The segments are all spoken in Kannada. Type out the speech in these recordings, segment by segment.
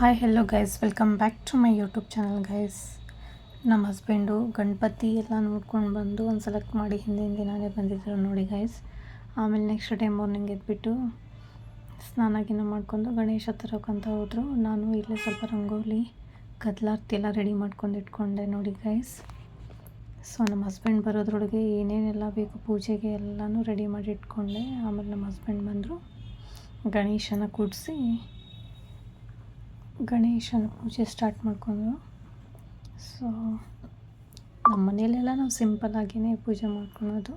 Hi hello guys welcome back to my YouTube channel guys ನಮ್ಮ ಹಸ್ಬೆಂಡು ಗಣಪತಿ ಎಲ್ಲ ನೋಡ್ಕೊಂಡು ಬಂದು ಒಂದು ಸೆಲೆಕ್ಟ್ ಮಾಡಿ ಹಿಂದಿನ ದಿನಾನೇ ಬಂದಿದ್ದರು ನೋಡಿ ಗೈಸ್ ಆಮೇಲೆ ನೆಕ್ಸ್ಟ್ ಡೇ ಮಾರ್ನಿಂಗ್ ಎದ್ಬಿಟ್ಟು ಸ್ನಾನ ಗಿನ ಮಾಡ್ಕೊಂಡು ಗಣೇಶ ತರೋಕ್ಕಂತ ಹೋದರು. ನಾನು ಇಲ್ಲೇ ಸ್ವಲ್ಪ ರಂಗೋಲಿ, ಕದಲಾರ್ತಿ ಎಲ್ಲ ರೆಡಿ ಮಾಡ್ಕೊಂಡು ಇಟ್ಕೊಂಡೆ ನೋಡಿ ಗೈಸ್ ಸೊ ನಮ್ಮ ಹಸ್ಬೆಂಡ್ ಬರೋದ್ರೊಳಗೆ ಏನೇನೆಲ್ಲ ಬೇಕು ಪೂಜೆಗೆ ಎಲ್ಲನೂ ರೆಡಿ ಮಾಡಿ ಇಟ್ಕೊಂಡೆ. ಆಮೇಲೆ ನಮ್ಮ ಹಸ್ಬೆಂಡ್ ಬಂದರು ಗಣೇಶನ ಕೂಡಿಸಿ ಗಣೇಶನ ಪೂಜೆ ಸ್ಟಾರ್ಟ್ ಮಾಡ್ಕೊಂಡ್ರು. ಸೊ ನಮ್ಮ ಮನೆಯಲ್ಲೆಲ್ಲ ನಾವು ಸಿಂಪಲ್ಲಾಗಿಯೇ ಪೂಜೆ ಮಾಡ್ಕೊಳೋದು.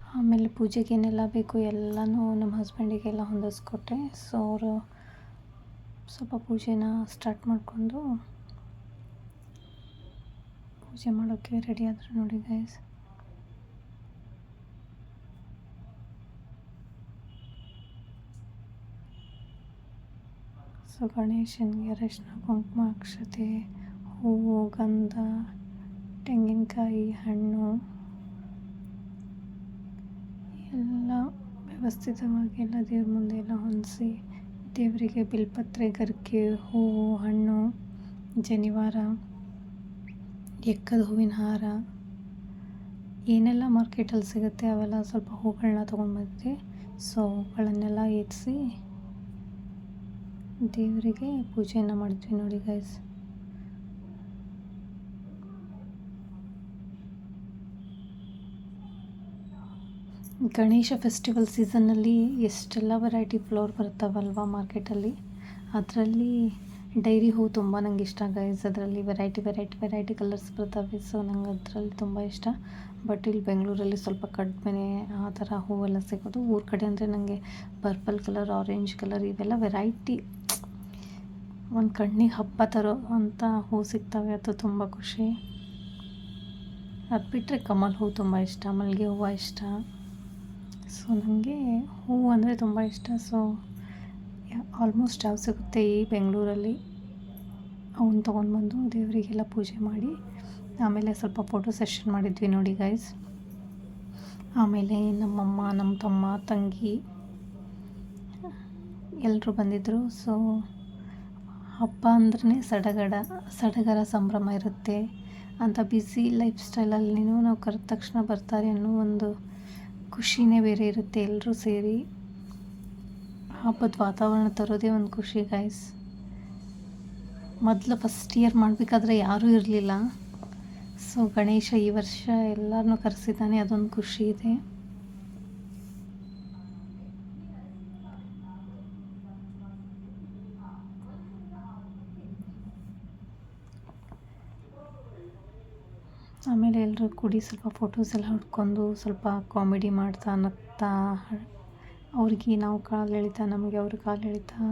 ಆಮೇಲೆ ಪೂಜೆಗೆ ಏನೆಲ್ಲ ಬೇಕು ಎಲ್ಲನೂ ನಮ್ಮ ಹಸ್ಬೆಂಡಿಗೆಲ್ಲ ಹೊಂದಿಸ್ಕೊಟ್ಟೆ ಸೊ ಅವರು ಸ್ವಲ್ಪ ಪೂಜೆನ ಸ್ಟಾರ್ಟ್ ಮಾಡಿಕೊಂಡು ಪೂಜೆ ಮಾಡೋಕ್ಕೆ ರೆಡಿ ನೋಡಿ ಗೈಸ್ ಸೊ ಗಣೇಶನಿಗೆ ಅರಶಿನ ಕುಂಕುಮ ಅಕ್ಷತೆ, ಹೂವು, ಗಂಧ, ತೆಂಗಿನಕಾಯಿ, ಹಣ್ಣು ಎಲ್ಲ ವ್ಯವಸ್ಥಿತವಾಗಿ ಎಲ್ಲ ದೇವ್ರ ಮುಂದೆ ಎಲ್ಲ ಹೊಂದಿಸಿ ದೇವರಿಗೆ ಬಿಲ್ಪತ್ರೆ, ಗರಿಕೆ, ಹೂವು, ಹಣ್ಣು, ಜನಿವಾರ, ಎಕ್ಕದ ಹೂವಿನ ಹಾರ, ಏನೆಲ್ಲ ಮಾರ್ಕೆಟಲ್ಲಿ ಸಿಗುತ್ತೆ ಅವೆಲ್ಲ ಸ್ವಲ್ಪ ಹೂಗಳನ್ನ ತೊಗೊಂಡು ಸೊ ಅವುಗಳನ್ನೆಲ್ಲ ಏರಿಸಿ ದೇವರಿಗೆ ಪೂಜೆಯನ್ನು ಮಾಡ್ತೀವಿ ನೋಡಿ ಗೈಸ್ ಗಣೇಶ ಫೆಸ್ಟಿವಲ್ ಸೀಸನ್ನಲ್ಲಿ ಎಷ್ಟೆಲ್ಲ ವೆರೈಟಿ ಫ್ಲೋರ್ ಬರ್ತಾವಲ್ವ ಮಾರ್ಕೆಟಲ್ಲಿ ಅದರಲ್ಲಿ ಡೈರಿ ಹೂ ತುಂಬ ನಂಗೆ ಇಷ್ಟ ಗೈಸ್ ಅದರಲ್ಲಿ ವೆರೈಟಿ ವೆರೈಟಿ ವೆರೈಟಿ ಕಲರ್ಸ್ ಬರ್ತವೆ. ಸೊ ನಂಗೆ ಅದರಲ್ಲಿ ತುಂಬ ಇಷ್ಟ. ಬಟ್ ಇಲ್ಲಿ ಬೆಂಗಳೂರಲ್ಲಿ ಸ್ವಲ್ಪ ಕಡಿಮೆ ಆ ಥರ ಹೂವೆಲ್ಲ ಸಿಗೋದು. ಊರ ಕಡೆ ಅಂದರೆ ನನಗೆ ಪರ್ಪಲ್ ಕಲರ್ ಆರೆಂಜ್ ಕಲರ್ ಇವೆಲ್ಲ ವೆರೈಟಿ ಒಂದು ಕಣ್ಣಿಗೆ ಹಬ್ಬ ತರೋ ಅಂತ ಹೂ ಸಿಗ್ತವೆ, ಅದು ತುಂಬ ಖುಷಿ. ಅದು ಬಿಟ್ಟರೆ ಕಮಲ್ ಹೂ ತುಂಬ ಇಷ್ಟ ಮಲ್ಲಿಗೆ ಹೂವು ಇಷ್ಟ. ಸೊ ನನಗೆ ಹೂವು ಅಂದರೆ ತುಂಬ ಇಷ್ಟ. ಸೊ ಆಲ್ಮೋಸ್ಟ್ ಯಾವ ಸಿಗುತ್ತೆ ಈ ಬೆಂಗಳೂರಲ್ಲಿ ಅವನ್ನ ತೊಗೊಂಡು ಬಂದು ದೇವರಿಗೆಲ್ಲ ಪೂಜೆ ಮಾಡಿ, ಆಮೇಲೆ ಸ್ವಲ್ಪ ಫೋಟೋ ಸೆಷನ್ ಮಾಡಿದ್ವಿ ನೋಡಿ ಗೈಸ್ ಆಮೇಲೆ ನಮ್ಮಮ್ಮ ನಮ್ಮ ತಮ್ಮ, ತಂಗಿ ಎಲ್ಲರೂ ಬಂದಿದ್ದರು ಸೊ ಹಬ್ಬ ಅಂದ್ರೆ ಸಡಗರ ಸಡಗರ ಸಂಭ್ರಮ ಇರುತ್ತೆ. ಅಂತ ಬ್ಯುಸಿ ಲೈಫ್ ಸ್ಟೈಲಲ್ಲಿ ನಾವು ಕರೆದ ತಕ್ಷಣ ಬರ್ತಾರೆ ಅನ್ನೋ ಒಂದು ಖುಷಿನೇ ಬೇರೆ ಇರುತ್ತೆ ಎಲ್ಲರೂ ಸೇರಿ. ಹಬ್ಬದ ವಾತಾವರಣ ತರೋದೇ ಒಂದು ಖುಷಿ ಗಾಯ್ಸ್ ಮೊದಲು ಫಸ್ಟ್ ಇಯರ್ ಮಾಡಬೇಕಾದ್ರೆ ಯಾರೂ ಇರಲಿಲ್ಲ. ಸೊ ಗಣೇಶ ಈ ವರ್ಷ ಎಲ್ಲರನ್ನೂ ಕರೆಸಿದ್ದಾನೆ ಅದೊಂದು ಖುಷಿ ಇದೆ. ಆಮೇಲೆ ಎಲ್ಲರೂ ಕೂಡಿ ಸ್ವಲ್ಪ ಫೋಟೋಸ್ ಎಲ್ಲ ಹೊಡ್ಕೊಂಡು ಸ್ವಲ್ಪ ಕಾಮಿಡಿ ಮಾಡ್ತಾ, ನಗ್ತಾ ಅವ್ರಿಗೆ ನಾವು ಕಾಲು ಎಳಿತಾ ನಮಗೆ ಅವ್ರ ಕಾಲು ಎಳಿತಾ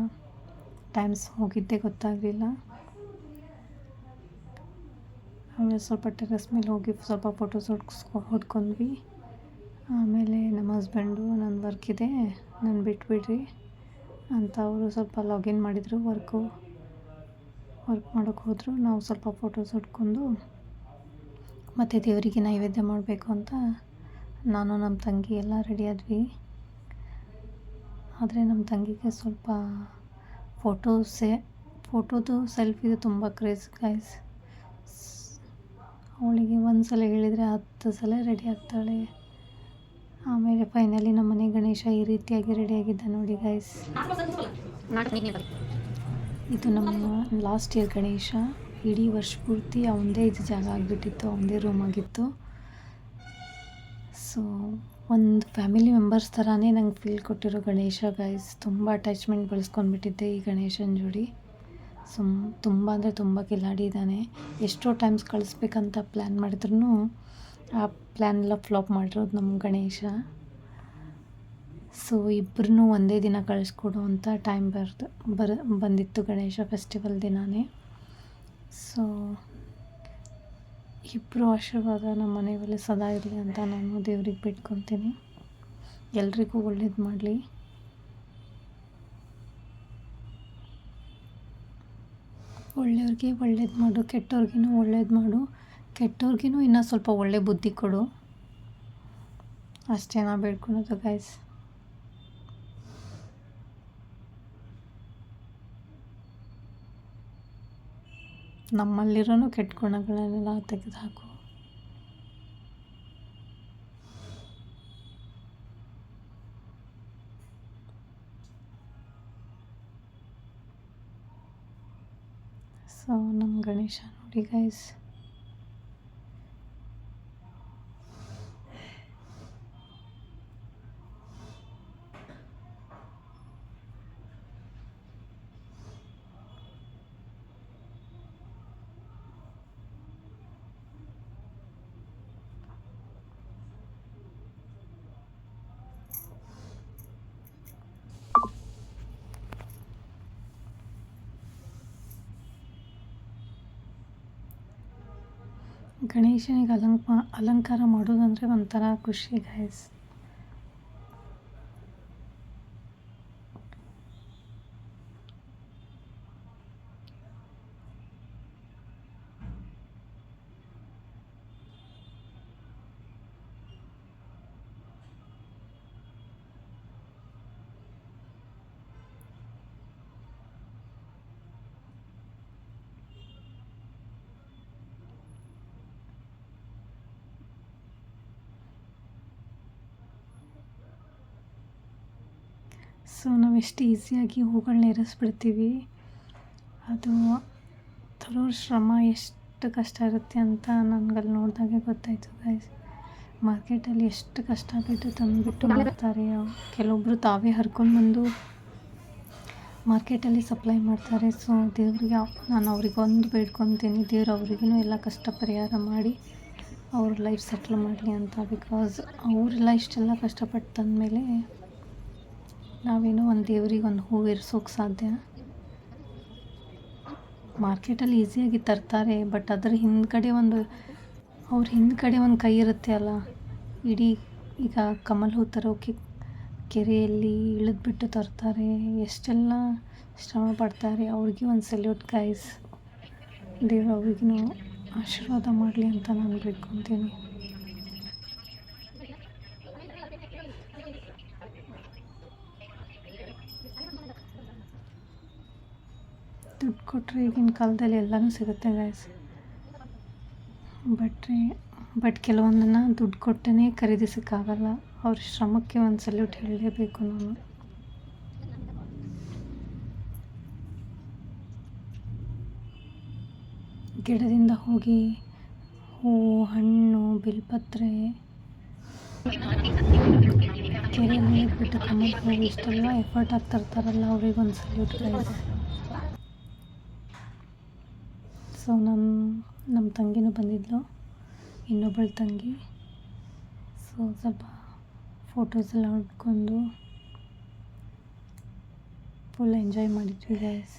ಟೈಮ್ಸ್ ಹೋಗಿದ್ದೇ ಗೊತ್ತಾಗಲಿಲ್ಲ. ಆಮೇಲೆ ಸ್ವಲ್ಪ ಟೆರೆಸ್ ಮೇಲೆ ಹೋಗಿ ಸ್ವಲ್ಪ ಫೋಟೋಸ್ ಹೊಡ್ಸ್ಕೊ ಹೊಡ್ಕೊಂಡ್ವಿ. ಆಮೇಲೆ ನಮ್ಮ ಹಸ್ಬೆಂಡು ನನ್ನ ವರ್ಕ್ ಇದೆ, ನಾನು ಬಿಟ್ಬಿಡ್ರಿ ಅಂತ ಅವರು ಸ್ವಲ್ಪ ಲಾಗಿನ್ ಮಾಡಿದರು ವರ್ಕು ವರ್ಕ್ ಮಾಡೋಕ್ಕೆ ಹೋದರು. ನಾವು ಸ್ವಲ್ಪ ಫೋಟೋಸ್ ಹೊಡ್ಕೊಂಡು ಮತ್ತು ದೇವರಿಗೆ ನೈವೇದ್ಯ ಮಾಡಬೇಕು ಅಂತ ನಾನು ನಮ್ಮ ತಂಗಿ ಎಲ್ಲ ರೆಡಿ ಆದ್ವಿ. ಆದರೆ ನಮ್ಮ ತಂಗಿಗೆ ಸ್ವಲ್ಪ ಫೋಟೋಸೇ ಫೋಟೋದು ಸೆಲ್ಫಿದು ತುಂಬ ಕ್ರೇಜ್ ಗೈಸ್ ಅವಳಿಗೆ ಒಂದು ಸಲ ಹೇಳಿದರೆ ಹತ್ತು ಸಲ ರೆಡಿ ಆಗ್ತಾಳೆ. ಆಮೇಲೆ ಫೈನಲಿ ನಮ್ಮ ಮನೆ ಗಣೇಶ ಈ ರೀತಿಯಾಗಿ ರೆಡಿಯಾಗಿದ್ದ ನೋಡಿ ಗೈಸ್ ಇದು ನಮ್ಮ ಲಾಸ್ಟ್ ಇಯರ್ ಗಣೇಶ. ಇಡೀ ವರ್ಷ ಪೂರ್ತಿ ಅವನದೇ ಇದು ಜಾಗ ಆಗಿಬಿಟ್ಟಿತ್ತು ಅವನದೇ ರೂಮ್ ಆಗಿತ್ತು. ಸೊ ಒಂದು ಫ್ಯಾಮಿಲಿ ಮೆಂಬರ್ಸ್ ಥರನೇ ನಂಗೆ ಫೀಲ್ ಕೊಟ್ಟಿರೋ ಗಣೇಶ ಗೈಸ್ ತುಂಬ ಅಟ್ಯಾಚ್ಮೆಂಟ್ ಬೆಳೆಸ್ಕೊಂಡ್ಬಿಟ್ಟಿದ್ದೆ ಈ ಗಣೇಶನ ಜೋಡಿ. ಸುಮ್ ತುಂಬ ಅಂದರೆ ತುಂಬ ಕಿಲಾಡಿ ಇದ್ದಾನೆ. ಎಷ್ಟೋ ಟೈಮ್ಸ್ ಕಳಿಸ್ಬೇಕಂತ ಪ್ಲ್ಯಾನ್ ಮಾಡಿದ್ರು ಆ ಪ್ಲ್ಯಾನ್ ಎಲ್ಲ ಫ್ಲಾಪ್ ಮಾಡಿರೋದು ನಮ್ಮ ಗಣೇಶ. ಸೊ ಇಬ್ಬರನ್ನೂ ಒಂದೇ ದಿನ ಕಳಿಸ್ಕೊಡು ಅಂತ ಟೈಮ್ ಬರ್ದು, ಬರ, ಬಂದಿತ್ತು ಗಣೇಶ ಫೆಸ್ಟಿವಲ್ ದಿನವೇ ಸೊ ಇಬ್ಬರು ಆಶೀರ್ವಾದ ನಮ್ಮ ಮನೆಯಲ್ಲಿ ಸದಾ ಇರಲಿ ಅಂತ ನಾನು ದೇವ್ರಿಗೆ ಬಿಟ್ಕೊತೀನಿ ಎಲ್ರಿಗೂ ಒಳ್ಳೇದು ಮಾಡಲಿ. ಒಳ್ಳೆಯವ್ರಿಗೆ ಒಳ್ಳೇದು ಮಾಡು, ಕೆಟ್ಟವ್ರಿಗೂ ಒಳ್ಳೇದು ಮಾಡು. ಕೆಟ್ಟವ್ರಿಗೂ ಇನ್ನೂ ಸ್ವಲ್ಪ ಒಳ್ಳೆ ಬುದ್ಧಿ ಕೊಡು. ಅಷ್ಟೇ ನಾ ಬೇಡ್ಕೊಳೋದು ಗೈಸ್ ನಮ್ಮಲ್ಲಿರೋನು ಕೆಟ್ಟ ಗುಣಗಳನ್ನೆಲ್ಲ ತೆಗೆದುಹಾಕು. ಸೊ ನಮ್ಮ ಗಣೇಶ ನೋಡಿ ಗೈಸ್ ಗಣೇಶನಿಗೆ ಅಲಂಕ ಅಲಂಕಾರ ಮಾಡೋದಂದರೆ ಒಂಥರ ಖುಷಿ ಗೈಸ್ ಸೊ ನಾವು ಎಷ್ಟು ಈಸಿಯಾಗಿ ಹೂಗಳನ್ನ ಎರಸ್ಬಿಡ್ತೀವಿ. ಅದು ತರೋ ಶ್ರಮ ಎಷ್ಟು ಕಷ್ಟ ಇರುತ್ತೆ ಅಂತ ನನಗಲ್ಲಿ ನೋಡಿದಾಗೆ ಗೊತ್ತಾಯಿತು ಗೈಸ್ ಮಾರ್ಕೆಟಲ್ಲಿ ಎಷ್ಟು ಕಷ್ಟ ಬಿಟ್ಟು ತಂದುಬಿಟ್ಟು ಮಾಡ್ತಾರೆ ಕೆಲವೊಬ್ಬರು ತಾವೇ ಹರ್ಕೊಂಡು ಬಂದು ಮಾರ್ಕೆಟಲ್ಲಿ ಸಪ್ಲೈ ಮಾಡ್ತಾರೆ. ಸೊ ದೇವರಿಗೆ ನಾನು ಅವ್ರಿಗೆ ಒಂದು ಬೇಡ್ಕೊತೀನಿ. ದೇವ್ರು ಅವ್ರಿಗೂ ಎಲ್ಲ ಕಷ್ಟ ಪರಿಹಾರ ಮಾಡಿ ಅವ್ರ ಲೈಫ್ ಸೆಟ್ಲ್ ಮಾಡಲಿ ಅಂತ ಬಿಕಾಸ್ ಅವರೆಲ್ಲ ಇಷ್ಟೆಲ್ಲ ಕಷ್ಟಪಟ್ಟು ತಂದಮೇಲೆ ನಾವೇನೋ ಒಂದು ದೇವ್ರಿಗೆ ಒಂದು ಹೂವು ಇರಿಸೋಕೆ ಸಾಧ್ಯ? ಮಾರ್ಕೆಟಲ್ಲಿ ಈಸಿಯಾಗಿ ತರ್ತಾರೆ ಬಟ್ ಅದರ ಹಿಂದ್ಗಡೆ ಒಂದು, ಅವ್ರ ಹಿಂದ್ಗಡೆ ಒಂದು ಕೈ ಇರುತ್ತೆ ಅಲ್ಲ? ಇಡೀ ಈಗ ಕಮಲ್ ಹೂ ತರೋಕೆ ಕೆರೆಯಲ್ಲಿ ಇಳಿದ್ಬಿಟ್ಟು ತರ್ತಾರೆ, ಎಷ್ಟೆಲ್ಲ ಶ್ರಮ ಪಡ್ತಾರೆ, ಅವ್ರಿಗೆ ಒಂದು ಸೆಲ್ಯೂಟ್ ಗೈಸ್ ದೇವ್ರ ಅವ್ರಿಗೂ ಆಶೀರ್ವಾದ ಮಾಡಲಿ ಅಂತ ನಾನು ಬೇಡ್ಕೊತೀನಿ. ಕೊಟ್ಟರೆ ಈಗಿನ ಕಾಲದಲ್ಲಿ ಎಲ್ಲನೂ ಸಿಗುತ್ತೆ ಗಾಯ್ಸ್ ಬಟ್ರಿ ಬಟ್ ಕೆಲವೊಂದನ್ನು ದುಡ್ಡು ಕೊಟ್ಟೇ ಖರೀದಿಸೋಕ್ಕಾಗಲ್ಲ. ಅವ್ರ ಶ್ರಮಕ್ಕೆ ಒಂದು ಸಲ್ಯೂಟ್ ಹೇಳಲೇಬೇಕು ನಾನು. ಗಿಡದಿಂದ ಹೋಗಿ ಹೂವು ಹಣ್ಣು, ಬಿಲ್ಪತ್ರೆ ಕೆರೆಯಲ್ಲಿ ಬಿಟ್ಟು ಕಮ್ಮಿ ಇಷ್ಟೆಲ್ಲ ಎಫರ್ಟ್ ಆಗ್ತಿರ್ತಾರಲ್ಲ ಅವ್ರಿಗೆ ಒಂದು ಸಲ್ಯೂಟ್ ಗೈಸ್ ಸೊ ನಮ್ಮ ನಮ್ಮ ತಂಗಿನೂ ಬಂದಿದ್ಲು ಇನ್ನೊಬ್ಬಳು ತಂಗಿ. ಸೊ ಸ್ವಲ್ಪ ಫೋಟೋಸ್ ಎಲ್ಲ ಹೊಡ್ಕೊಂಡು ಫುಲ್ ಎಂಜಾಯ್ ಮಾಡಿದ್ವಿ ಗೈಸ್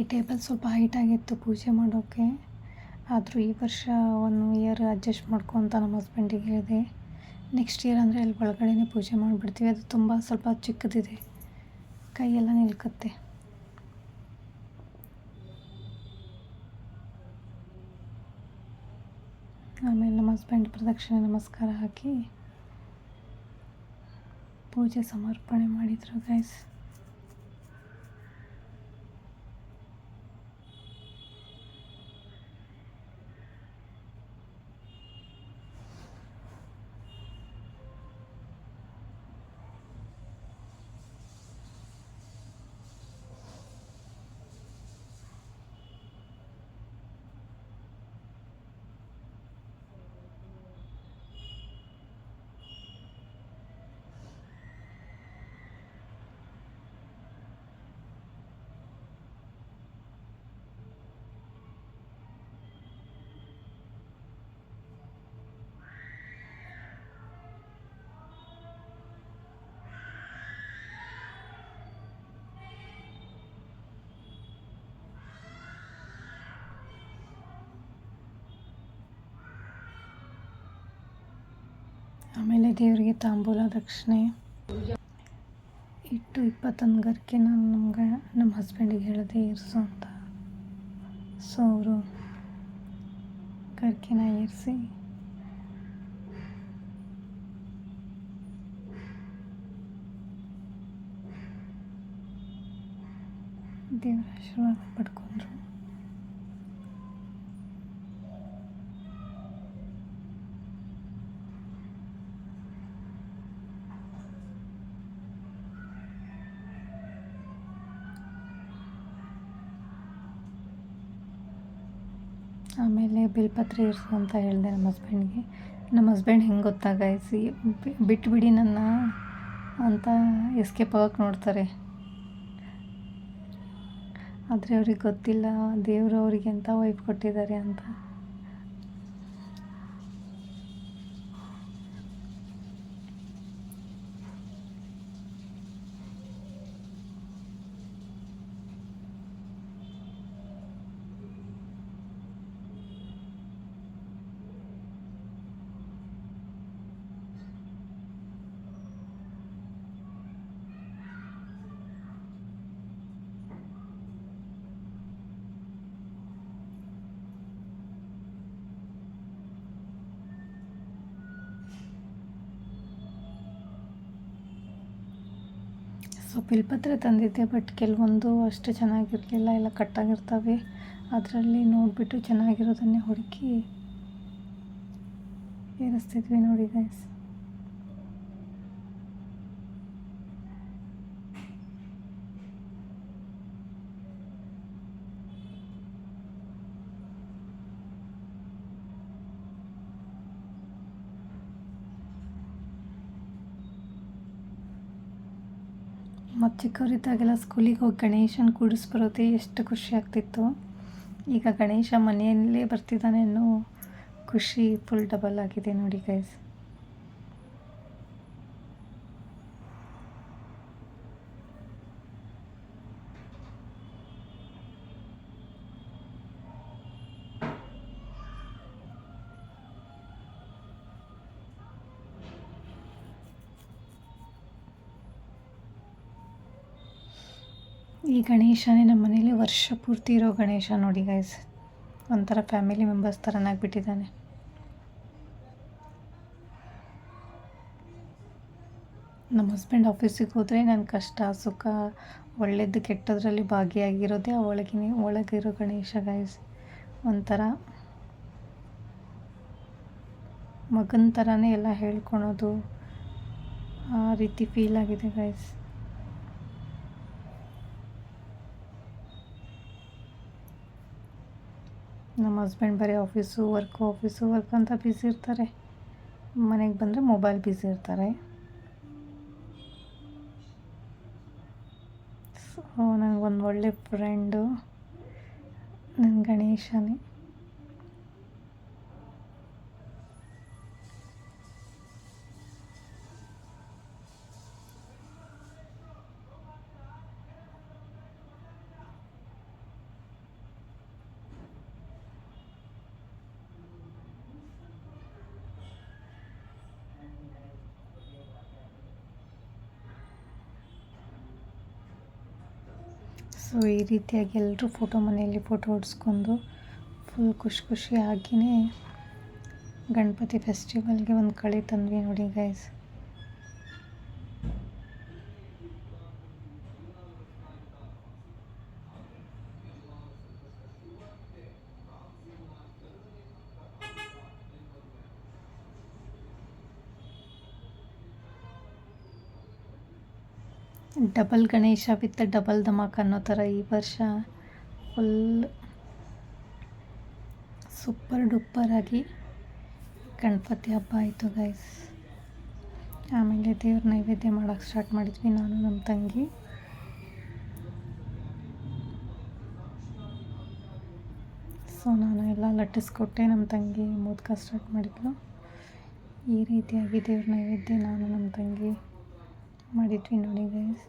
ಈ ಟೇಬಲ್ ಸ್ವಲ್ಪ ಹೈಟಾಗಿತ್ತು ಪೂಜೆ ಮಾಡೋಕ್ಕೆ ಆದರೂ ಈ ವರ್ಷ ಒನ್ ಇಯರ್ ಅಡ್ಜಸ್ಟ್ ಮಾಡ್ಕೊ ಅಂತ ನಮ್ಮ ಹಸ್ಬೆಂಡಿಗೆ ಹೇಳಿದೆ. ನೆಕ್ಸ್ಟ್ ಇಯರ್ ಅಂದರೆ ಅಲ್ಲಿ ಒಳಗಡೆನೇ ಪೂಜೆ ಮಾಡಿಬಿಡ್ತೀವಿ. ಅದು ತುಂಬ ಸ್ವಲ್ಪ ಚಿಕ್ಕದಿದೆ. ಕೈಯೆಲ್ಲ ನಿಲ್ಕತ್ತೆ. ಆಮೇಲೆ ನಮ್ಮ ಹಸ್ಬೆಂಡ್ ಪ್ರದಕ್ಷಿಣೆ ನಮಸ್ಕಾರ ಹಾಕಿ ಪೂಜೆ ಸಮರ್ಪಣೆ ಮಾಡಿದರು ಗೈಸ್ ಆಮೇಲೆ ದೇವರಿಗೆ ತಾಂಬೂಲ ದಕ್ಷಿಣೆ. ಇಟ್ಟು ಇಪ್ಪತ್ತೊಂದು ಗರ್ಕೆ ನಾನು ನಮ್ಗೆ, ನಮ್ಮ ಹಸ್ಬೆಂಡಿಗೆ ಹೇಳಿದೆ ಇರಿಸು ಅಂತ. ಸೊ ಅವರು ಗರ್ಕೆನ ಏರಿಸಿ. ದೇವರ ಆಶೀರ್ವಾದ ಪಡ್ಕೊಂಡ್ರು. ಆಮೇಲೆ ಬಿಲ್ಪತ್ರೆ ಇರಿಸು ಅಂತ ಹೇಳಿದೆ ನಮ್ಮ ಹಸ್ಬೆಂಡ್ಗೆ ನಮ್ಮ ಹಸ್ಬೆಂಡ್ ಹೆಂಗೆ ಗೊತ್ತಾ ಬಿಟ್ಟುಬಿಡಿ ಬಿಟ್ಬಿಡಿ ನನ್ನ ಅಂತ ಎಸ್ಕೇಪ್ ಆಗೋಕ್ಕೆ ನೋಡ್ತಾರೆ. ಆದರೆ ಅವ್ರಿಗೆ ಗೊತ್ತಿಲ್ಲ, ದೇವರು ಅವರಿಗೆ ಎಂಥ ವೈಫ್ ಕೊಟ್ಟಿದ್ದಾರೆ ಅಂತ. ಸೊ ಬಿಲ್ಪತ್ರೆ ತಂದಿದ್ದೆ ಬಟ್ ಕೆಲವೊಂದು ಅಷ್ಟು ಚೆನ್ನಾಗಿರಲಿಲ್ಲ. ಎಲ್ಲ ಕಟ್ಟಾಗಿರ್ತವೆ. ಅದರಲ್ಲಿ ನೋಡಿಬಿಟ್ಟು ಚೆನ್ನಾಗಿರೋದನ್ನೇ ಹುಡುಕಿ ಏರಿಸ್ತಿದ್ವಿ ನೋಡಿ ಗೈಸ್ ಮತ್ತು ಚಿಕ್ಕವರಿದ್ದಾಗೆಲ್ಲ ಸ್ಕೂಲಿಗೆ ಹೋಗಿ ಗಣೇಶನ ಕೂಡಿಸ್ಬರೋದೇ ಎಷ್ಟು ಖುಷಿ ಆಗ್ತಿತ್ತು. ಈಗ ಗಣೇಶ ಮನೆಯಲ್ಲೇ ಬರ್ತಿದ್ದಾನೆ ಅನ್ನೋ ಖುಷಿ ಫುಲ್ ಡಬಲ್ ಆಗಿದೆ ನೋಡಿ ಗೈಸ್ ಈ ಗಣೇಶನೇ ನಮ್ಮ ಮನೇಲಿ ವರ್ಷ ಪೂರ್ತಿ ಇರೋ ಗಣೇಶ ನೋಡಿ ಗೈಸ್ ಒಂಥರ ಫ್ಯಾಮಿಲಿ ಮೆಂಬರ್ಸ್ ಥರನಾಗ್ಬಿಟ್ಟಿದ್ದಾನೆ ನಮ್ಮ ಹಸ್ಬೆಂಡ್ ಆಫೀಸಿಗೆ ಹೋದರೆ ನನ್ನ ಕಷ್ಟ, ಸುಖ, ಒಳ್ಳೇದು, ಕೆಟ್ಟದ್ರಲ್ಲಿ ಭಾಗಿಯಾಗಿರೋದೇ ಒಳಗಿನ ಒಳಗಿರೋ ಗಣೇಶ ಗೈಸ್ ಒಂಥರ ಮಗನ ಥರನೇ ಎಲ್ಲ ಹೇಳ್ಕೊಳೋದು ಆ ರೀತಿ ಫೀಲ್ ಆಗಿದೆ ಗೈಸ್ ನಮ್ಮ ಹಸ್ಬೆಂಡ್ ಬರೀ ಆಫೀಸು ವರ್ಕು ಆಫೀಸು ವರ್ಕ್ ಅಂತ ಬ್ಯುಸಿ ಇರ್ತಾರೆ. ಮನೆಗೆ ಬಂದರೆ ಮೊಬೈಲ್ ಬ್ಯುಸಿ ಇರ್ತಾರೆ. ಸೊ ನನಗೊಂದು ಒಳ್ಳೆ ಫ್ರೆಂಡು ನನ್ನ ಗಣೇಶನೇ. ಸೊ ಈ ರೀತಿಯಾಗಿ ಎಲ್ಲರೂ ಫೋಟೋ ಮನೆಯಲ್ಲಿ ಫೋಟೋ ಹೊಡ್ಸ್ಕೊಂಡು ಫುಲ್ ಖುಷಿ ಖುಷಿಯಾಗಿಯೇ ಗಣಪತಿ ಫೆಸ್ಟಿವಲ್ಗೆ ಒಂದು ಕಳೆ ತಂದ್ವಿ ನೋಡಿ guys double Ganesha with double dhamaka ಅನ್ನೋ ಥರ ಈ ವರ್ಷ ಫುಲ್ ಸೂಪರ್ ಡೂಪರಾಗಿ ಗಣಪತಿ ಹಬ್ಬ ಆಯಿತು ಗೈಸ್ ಆಮೇಲೆ ದೇವ್ರ ನೈವೇದ್ಯ ಮಾಡೋಕ್ಕೆ ಸ್ಟಾರ್ಟ್ ಮಾಡಿದ್ವಿ ನಾನು ನಮ್ಮ ತಂಗಿ. ಸೊ ನಾನು ಎಲ್ಲ ಲಟ್ಟಿಸ್ಕೊಟ್ಟೆ ನಮ್ಮ ತಂಗಿ ಮೋದಕ ಸ್ಟಾರ್ಟ್ ಮಾಡಿದ್ಲು. ಈ ರೀತಿಯಾಗಿ ದೇವ್ರ ನೈವೇದ್ಯ ನಾನು ನಮ್ಮ ತಂಗಿ ಮಾಡಿದ್ವಿ ನೋಡಿ ಗೈಸ್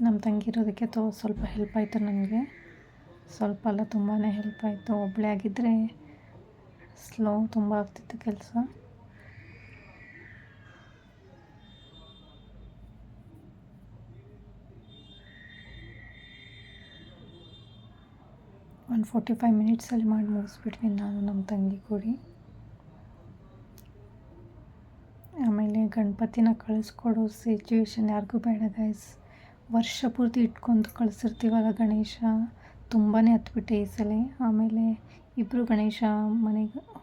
ನಮ್ಮ ತಂಗಿ ಇರೋದಕ್ಕೆ ತೋ, ಸ್ವಲ್ಪ ಹೆಲ್ಪ್ ಆಯಿತು ನನಗೆ. ಸ್ವಲ್ಪ ಅಲ್ಲ ತುಂಬಾ ಹೆಲ್ಪ್ ಆಯಿತು. ಒಬ್ಬಳೇ ಆಗಿದ್ದರೆ ಸ್ಲೋ ತುಂಬ ಆಗ್ತಿತ್ತು ಕೆಲಸ. ಒಂದು ಫೋರ್ಟಿ ಫೈವ್ ಮಿನಿಟ್ಸಲ್ಲಿ ಮಾಡಿ ಮುಗಿಸ್ಬಿಟ್ವಿ ನಾನು ನಮ್ಮ ತಂಗಿ ಕೂಡಿ. ಆಮೇಲೆ ಗಣಪತಿನ ಕಳಿಸ್ಕೊಡೋ ಸಿಚುವೇಶನ್ ಯಾರಿಗೂ ಬೇಡ ಗೈಸ್ ವರ್ಷ ಪೂರ್ತಿ ಇಟ್ಕೊಂಡು ಕಳಿಸಿರ್ತೀವಲ್ಲ ಗಣೇಶ? ತುಂಬಾ ಹತ್ಬಿಟ್ಟೆ ಈ ಸಲ. ಆಮೇಲೆ ಇಬ್ಬರು ಗಣೇಶ ಮನೆಗೆ